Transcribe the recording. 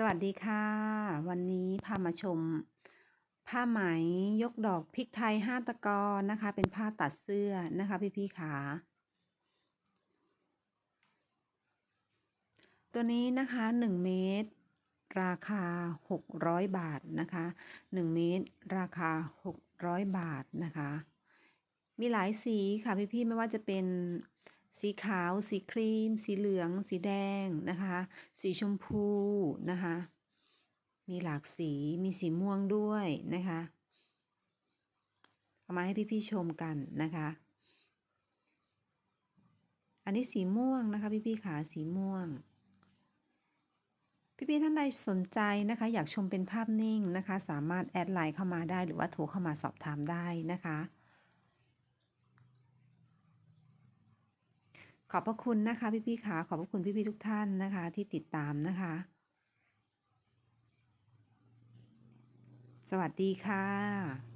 สวัสดีค่ะ วันนี้พามาชม ผ้าไหมยกดอกพริกไทยห้าตะกอนนะคะ เป็นผ้าตัดเสื้อนะคะพี่ๆขาตัวนี้นะคะหนึ่งเมตร ราคาหกร้อยบาทนะคะหนึ่งเมตร ราคาหกร้อยบาทนะคะ มีหลายสีค่ะพี่ๆไม่ว่าจะเป็น สีขาว สีครีม สีเหลือง สีแดงนะคะ สีชมพูนะคะ มีหลากสีมีสีม่วงด้วยนะคะเอามาให้พี่ๆชมกันนะคะ อันนี้สีม่วงนะคะ พี่ๆขาสีม่วง พี่ๆท่านใดสนใจนะคะ อยากชมเป็นภาพนิ่งนะคะ สามารถแอดไลน์เข้ามาได้หรือว่าโทรเข้ามาสอบถามได้นะคะ ขอบพระคุณนะคะ พี่ๆขาขอบพระคุณพี่ๆทุกท่านนะคะ ที่ติดตามนะคะ สวัสดีค่ะ